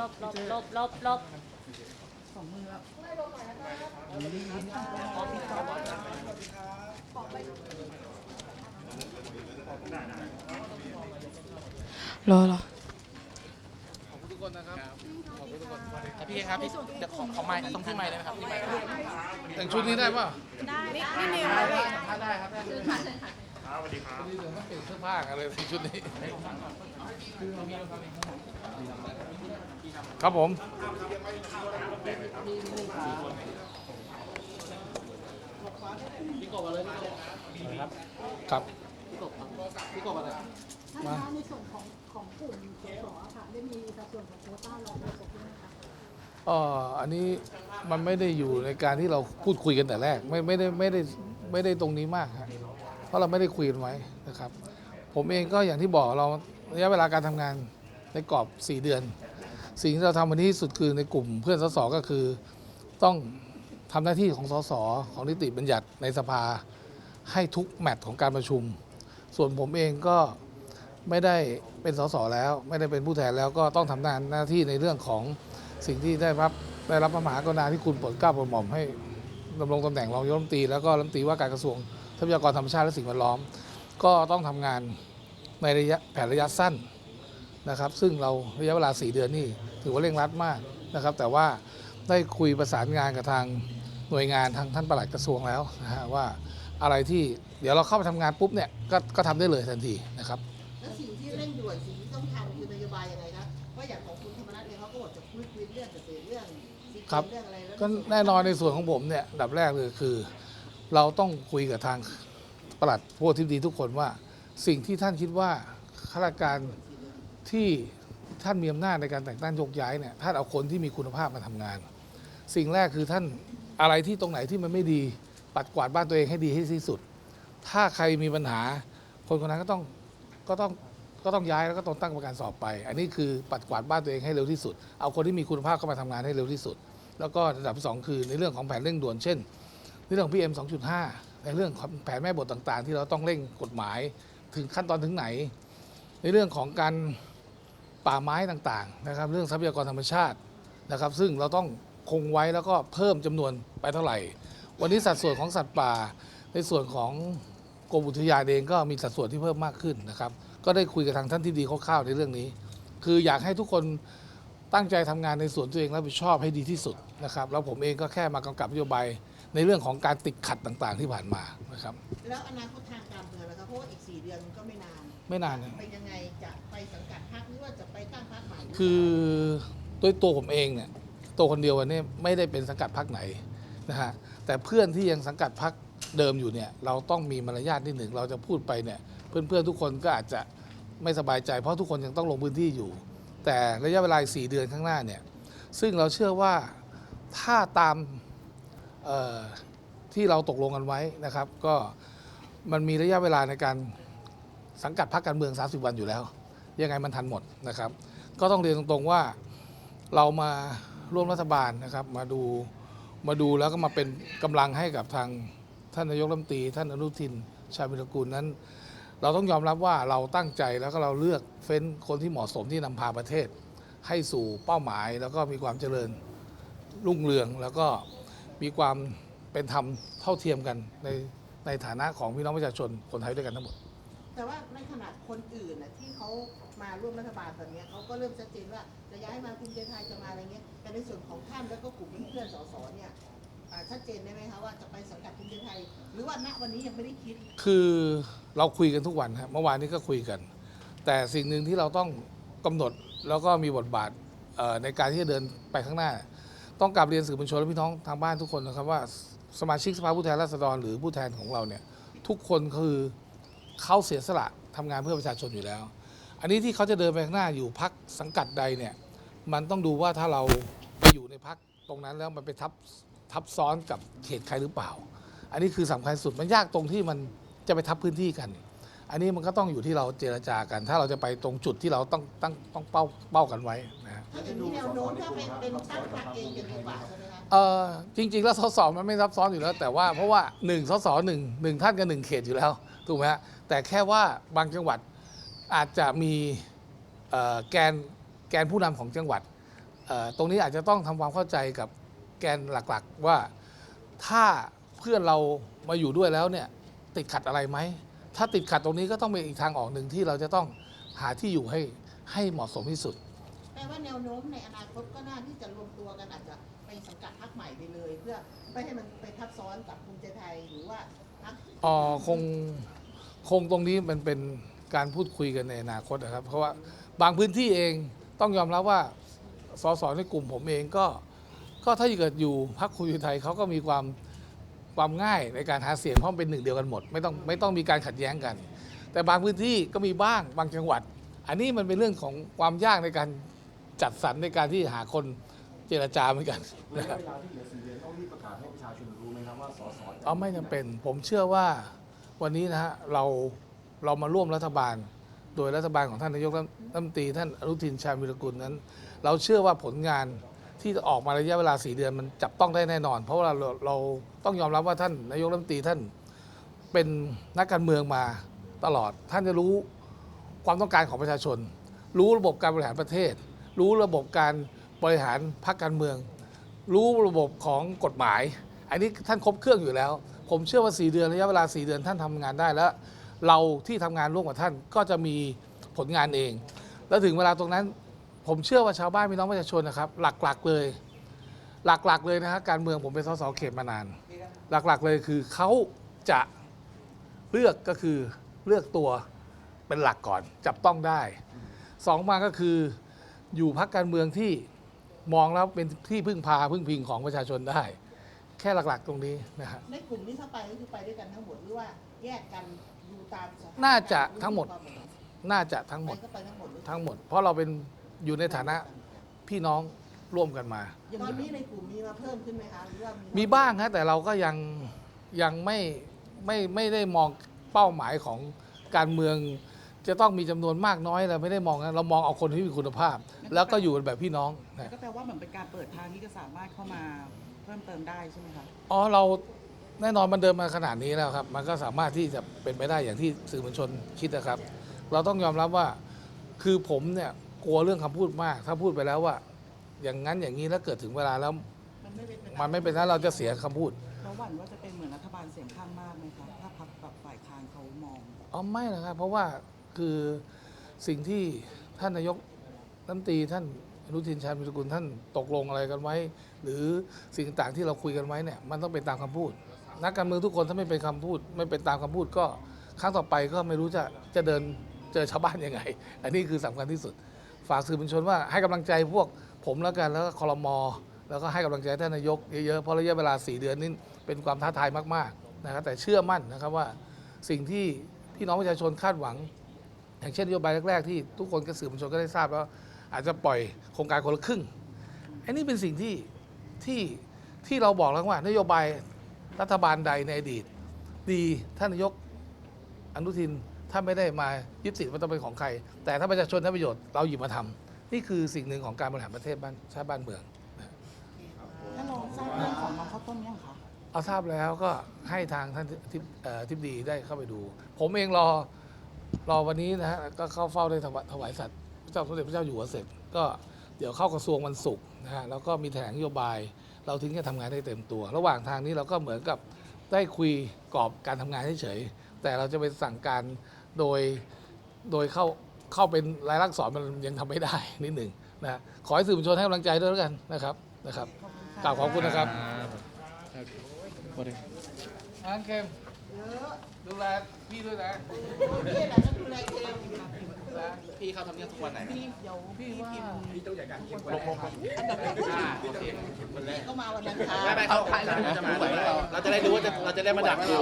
ลบลบลบลบลบรอรอขอบคุณทุกคนนะครับ ขอบคุณทุกคนครับพี่ครับพี่เดี๋ยวขอขอไม้ตรงที่ไม้ได้ไหมครับที่ไม้แต่งชุดนี้ได้ป่ะนี่นี่นิวเลยพี่ถ้าได้ครับได้เลย ครับสวัสดีครับเดี๋ยวต้องเปลี่ยนเสื้อผ้ากันเลยใส่ชุดนี้ ครับผมครับท่านคะในส่วนของของกลุ่มสสค่ะได้มีสัดส่วนของโควต้ารองโฆษกด้วยไหมคะเอ่ออันนี้มันไม่ได้อยู่ในการที่เราพูดคุยกันแต่แรก ไม่ไม่ได้ไม่ได้ไม่ได้ตรงนี้มากครับ เพราะเราไม่ได้คุยกันไว้นะครับ ผมเองก็อย่างที่บอกเราระยะเวลาการทำงานในกรอบ 4 เดือน สิ่งที่เราทำวันนี้ที่สุดคือในกลุ่มเพื่อนสสก็คือต้องทำหน้าที่ของสสของนิติบัญญัติในสภา ให้ทุกแมตช์ของการประชุม ส่วนผมเองก็ไม่ได้เป็นสสแล้ว ไม่ได้เป็นผู้แทนแล้วก็ต้องทำงาหน้าที่ในเรื่องของสิ่งที่ได้รับได้รับพระมหากรุณาที่คุณโปรดเกล้าโปรดหม่อมให้ดำรงตำแหน่งรองยกรัฐมนตรีแล้วก็รัฐมนตรีว่าการกระทรวง ทรัพยากรธรรมชาติและสิ่งแวดล้อม ก็ต้องทำงานในระยะแผนระยะสั้นนะครับซึ่งเราระยะเวลา 4 เดือนนี่ถือว่าเร่งรัดมากนะครับ แต่ว่าได้คุยประสานงานกับทางหน่วยงานทางท่านปลัดกระทรวงแล้วนะฮะว่าอะไรที่เดี๋ยวเราเข้าไปทำงานปุ๊บเนี่ยก็ก็ทำได้เลยทันทีนะครับแล้วสิ่งที่เร่งด่วนสิ่งที่ต้องทำคือนโยบายยังไงครับเพราะอย่างของคุณธรรมนัฐเองเขาก็บอกจะคุยคุยเรื่องเกษตรเรื่องสิทธิ์ครับเรื่องอะไรแล้วก็แน่นอนในส่วนของผมเนี่ยอันดับแรกเลยคือ เราต้องคุยกับทางปลัดผู้อธิบดีทุกคนว่า สิ่งที่ท่านคิดว่าข้าราชการที่ท่านมีอำนาจในการแต่งตั้งโยกย้ายเนี่ยท่านเอาคนที่มีคุณภาพมาทำงาน สิ่งแรกคือท่านอะไรที่ตรงไหนที่มันไม่ดีปัดกวาดบ้านตัวเองให้ดีให้ที่สุด ถ้าใครมีปัญหา คนคนนั้นก็ต้องก็ต้องก็ต้องย้ายแล้วก็ต้องตั้งกรรมการสอบไป อันนี้คือปัดกวาดบ้านตัวเองให้เร็วที่สุด เอาคนที่มีคุณภาพเข้ามาทำงานให้เร็วที่สุด แล้วก็ระดับสองคือในเรื่องของแผนเร่งด่วนเช่น เรื่องของ PM 2.5 ในเรื่องแผนแม่บทต่างๆ ที่เราต้องเร่งกฎหมายถึงขั้นตอนถึงไหน ในเรื่องของการป่าไม้ต่างๆนะครับ เรื่องทรัพยากรธรรมชาตินะครับ ซึ่งเราต้องคงไว้แล้วก็เพิ่มจำนวนไปเท่าไหร่ วันนี้สัดส่วนของสัตว์ป่า ในส่วนของกรมอุทยานเองก็มีสัดส่วนที่เพิ่มมากขึ้นนะครับ ก็ได้คุยกับทางท่านที่ดีคร่าวๆในเรื่องนี้ คืออยากให้ทุกคนตั้งใจทำงานในส่วนตัวเองรับผิดชอบให้ดีที่สุดนะครับ แล้วผมเองก็แค่มากำกับนโยบาย ในเรื่องของการติดขัดต่างๆ ที่ผ่านมานะครับ แล้วอนาคตทางการเมืองล่ะครับเพราะว่าอีกสี่เดือนมันก็ไม่นานไม่นานนะเป็นยังไงจะไปสังกัดพรรคหรือว่าจะไปตั้งพรรคใหม่หรืเปล่าคือด้วยตัวผมเองเนี่ยตัวคนเดียววันนี้ไม่ได้เป็นสังกัดพรรคไหนนะฮะแต่เพื่อนที่ยังสังกัดพรรคเดิมอยู่เนี่ยเราต้องมีมารยาทนิดหนึ่งเราจะพูดไปเนี่ยเพื่อนๆทุกคนก็อาจจะไม่สบายใจ เพราะทุกคนยังต้องลงพื้นที่อยู่ แต่ระยะเวลาอีกสี่เดือนข้างหน้าเนี่ยซึ่งเราเชื่อว่าถ้าตามเอ่อ ที่เราตกลงกันไว้นะครับ ก็มันมีระยะเวลาในการสังกัดพรรคการเมือง 30 วันอยู่แล้ว ยังไงมันทันหมดนะครับ ก็ต้องเรียนตรงๆว่าเรามาร่วมรัฐบาลนะครับ มาดูมาดูแล้วก็มาเป็นกำลังให้กับทางท่านนายกรัฐมนตรี ท่านอนุทิน ชาญวิรกูลนั้น เราต้องยอมรับว่าเราตั้งใจแล้วก็เราเลือกเฟ้นคนที่เหมาะสมที่นำพาประเทศ ให้สู่เป้าหมายแล้วก็มีความเจริญรุ่งเรืองแล้วก็ มีความเป็นธรรมเท่าเทียมกันในในฐานะของพี่น้องประชาชนคนไทยด้วยกันทั้งหมด แต่ว่าในขณะคนอื่นน่ะที่เขามาร่วมรัฐบาลตอนเนี้ยเขาก็เริ่มชัดเจนว่าจะย้ายมาภูมิใจไทยจะมาอะไรเงี้ยแต่ในส่วนของท่านแล้วก็กลุ่มเพื่อนๆสสเนี่ยอ่าชัดเจนได้ไหมคะว่าจะไปสังกัดภูมิใจไทย หรือว่าณวันนี้ยังไม่ได้คิด คือเราคุยกันทุกวันครับเมื่อวานนี้ก็คุยกัน แต่สิ่งหนึ่งที่เราต้องกำหนดแล้วก็มีบทบาทเอ่อในการที่จะเดินไปข้างหน้า ต้องกลับเรียนสื่อมวลชนและพี่น้องทางบ้านทุกคนนะครับว่าสมาชิกสภาผู้แทนราษฎรหรือผู้แทนของเราเนี่ยทุกคนคือเขาเสียสละทำงานเพื่อประชาชนอยู่แล้ว อันนี้ที่เขาจะเดินไปข้างหน้าอยู่พักสังกัดใดเนี่ยมันต้องดูว่าถ้าเราไปอยู่ในพักตรงนั้นแล้วมันไปทับทับซ้อนกับเขตใครหรือเปล่า อันนี้คือสำคัญสุดมันยากตรงที่มันจะไปทับพื้นที่กัน อันนี้มันก็ต้องอยู่ที่เราเจรจากัน ถ้าเราจะไปตรงจุดที่เราต้องตั้งต้องเป้าเป้ากันไว้นะฮะถ้าอย่างนี้แนวโน้มถ้าเป็นเป็นตั้งพรรคเองจะดีกว่าใช่ไหมคะเออจริง ๆ แล้วสสมันไม่ซับซ้อนอยู่แล้ว แต่ว่าเพราะว่าหนึ่งสสหนึ่งหนึ่งท่านกับหนึ่งเขตอยู่แล้วถูกไหมฮะแต่แค่ว่าบางจังหวัดอาจจะมีเอ่อแกนแกนผู้นำของจังหวัดเอ่อตรงนี้อาจจะต้องทำความเข้าใจกับแกนหลักๆว่าถ้าเพื่อนเรามาอยู่ด้วยแล้วเนี่ยติดขัดอะไรไหม ถ้าติดขัดตรงนี้ก็ต้องเป็นอีกทางออกหนึ่งที่เราจะต้องหาที่อยู่ให้ให้เหมาะสมที่สุด แปลว่าแนวโน้มในอนาคตก็น่าที่จะรวมตัวกันอาจจะไปสังกัดพรรคใหม่ไปเลย เพื่อไม่ให้มันไปทับซ้อนกับภูมิใจไทยหรือว่าพรรคอ๋อคงคงตรงนี้มันเป็นการพูดคุยกันในอนาคตนะครับ เพราะว่าบางพื้นที่เองต้องยอมรับว่าสสในกลุ่มผมเองก็ ก็ถ้าเกิดอยู่พรรคคุยไทยเขาก็มีความ ความง่ายในการหาเสียงเพราะมันเป็นหนึ่งเดียวกันหมด ไม่ต้องไม่ต้องมีการขัดแย้งกัน แต่บางพื้นที่ก็มีบ้างบางจังหวัด อันนี้มันเป็นเรื่องของความยากในการจัดสรรในการที่หาคนเจรจาเหมือนกันระนะคยะรับเวลาที่เหลือสี่เดือนต้องรีบประกาศให้ประชาชนรู้ไหมครับว่าสสจะเอาไม่จำเป็น ผมเชื่อว่าวันนี้นะฮะเราเรามาร่วมรัฐบาล โดยรัฐบาลของท่านนายกรัฐมนตรีท่านอนุทินชาญวิรกุลนั้น เราเชื่อว่าผลงาน ที่ออกมาระยะเวลา 4 เดือนมันจับต้องได้แน่นอน เพราะว่าเราเราต้องยอมรับว่าท่านนายกรัฐมนตรีท่านเป็นนักการเมืองมาตลอด ท่านจะรู้ความต้องการของประชาชน รู้ระบบการบริหารประเทศ รู้ระบบการบริหารพรรคการเมือง รู้ระบบของกฎหมาย อันนี้ท่านครบเครื่องอยู่แล้ว ผมเชื่อว่า 4 เดือนระยะเวลา 4 เดือนท่านทำงานได้แล้ว เราที่ทำงานร่วมกับท่านก็จะมีผลงานเอง แล้วถึงเวลาตรงนั้น ผมเชื่อว่าชาวบ้านพี่น้องประชาชนนะครับ หลักๆเลย หลักๆเลยนะฮะการเมืองผมเป็นสสเขตมานาน หลักๆเลยคือเขาจะเลือกก็คือเลือกตัวเป็นหลักก่อนจับต้องได้สองมาก็คืออยู่พักการเมืองที่มองแล้วเป็นที่พึ่งพาพึ่งพิงของประชาชนได้ แค่หลักๆตรงนี้นะฮะในกลุ่มนี้ถ้าไปก็คือไปด้วยกันทั้งหมดหรือว่าแยกกันอยู่ตามสถนน่าจะทั้งหมดความเนน่าจะทั้งหมไปดก็ไปทั้งหมดหรือทั้งหมด เพราะเราเป็น อยู่ในฐานะพี่น้องร่วมกันมาตอนนี้ในกลุ่มมีมาเพิ่มขึ้นไหมคะหรือว่ามีบ้างฮะแต่เราก็ยังยังไม่ไม่ไม่ได้มองเป้าหมายของการเมือง จะต้องมีจำนวนมากน้อยเราไม่ได้มองนะเรามองเอาคนที่มีคุณภาพ แล้วก็อยู่กันแบบพี่น้องนะ ก็แปลว่าเหมือนเป็นการเปิดทางที่จะสามารถเข้ามาเพิ่มเติมได้ใช่ไหมคะ อ๋อเราแน่นอนมันเดินมาขนาดนี้แล้วครับ มันก็สามารถที่จะเป็นไปได้อย่างที่สื่อมวลชนคิดนะครับ เราต้องยอมรับว่าคือผมเนี่ย กลัวเรื่องคำพูดมาก ถ้าพูดไปแล้วว่า อย่างนั้นอย่างนี้แล้วเกิดถึงเวลาแล้ว มันไม่เป็นไปตามันไม่เป็นนั้นเราจะเสียคำพูดแล้วหวั่นว่าจะเป็นเหมือนรัฐบาลเสียงข้างมากไหมคะถ้าพักแบบฝ่ายค้านเขามองอ๋อไม่นะครับเพราะว่าคือสิ่งที่ท่านนายกรัฐมนตรีท่านอนุทินชาญวิรกุลท่านตกลงอะไรกันไว้ หรือสิ่งต่างๆที่เราคุยกันไว้เนี่ยมันต้องเป็นตามคำพูด นักการเมืองทุกคนถ้าไม่เป็นคำพูด ไม่เป็นตามคำพูดก็ครั้งต่อไปก็ไม่รู้จะจะเดินเจอชาวบ้านยังไง อันนี้คือสำคัญที่สุด ฝากสื่อมวลชนว่าให้กำลังใจพวกผมแล้วกันแล้วก็คอรมอแล้วก็ให้กำลังใจท่านนายกเยอะๆเพราะระยะเวลา 4 เดือนนี้เป็นความท้าทายมากๆนะครับแต่เชื่อมั่นนะครับว่าสิ่งที่พี่น้องประชาชนคาดหวัง อย่างเช่นนโยบายแรกๆที่ทุกคนก็สื่อมวลชนก็ได้ทราบแล้วอาจจะปล่อยโครงการคนละครึ่งอันนี้เป็นสิ่งที่ที่ที่เราบอกแล้วว่านโยบายรัฐบาลใดในอดีต ดีท่านนายกอนุทิน ถ้าไม่ได้มายึดติดว่าต้องเป็นของใคร แต่ถ้าประชาชนได้ประโยชน์เราหยิบมาทำนี่คือสิ่งหนึ่งของการบริหารประเทศบ้านชาติบ้านเมืองถ้าลองทราบเรื่องของน้องข้าวต้มยังคะเอาทราบแล้วก็ให้ทางท่านทิบเอ่อทิบดีได้เข้าไปดู ผมเองรอรอวันนี้นะฮะก็เข้าเฝ้าได้ถวายถวายสัตว์พระเจ้าสมเด็จพระเจ้าอยู่หัวเสร็จ ก็เดี๋ยวเข้ากระทรวงวันศุกร์นะฮะแล้วก็มีแถลงนโยบาย เราถึงจะทำงานได้เต็มตัว ระหว่างทางนี้เราก็เหมือนกับได้คุยกรอบการทำงานเฉยๆแต่เราจะไปสั่งการ โดยโดยเข้าเข้าเป็นรายลักษณ์อักษรมันยังทำไม่ได้นิดหนึ่งนะขอให้สื่อมวลชนให้กำลังใจด้วยแล้วกันนะครับนะครับกล่าวขอบคุณนะครับอันเค็มดูแลพี่ด้วยนะนี่แหละก็ดูแลเองพี่เขาทำเนียทุกวันไหนพี่เดี๋ยวพี่ว่าพี่ก็มาวันนั้นค่ะไม่ไม่เขาเขาจะมาเราจะได้รู้ว่าเราจะได้มาดักดู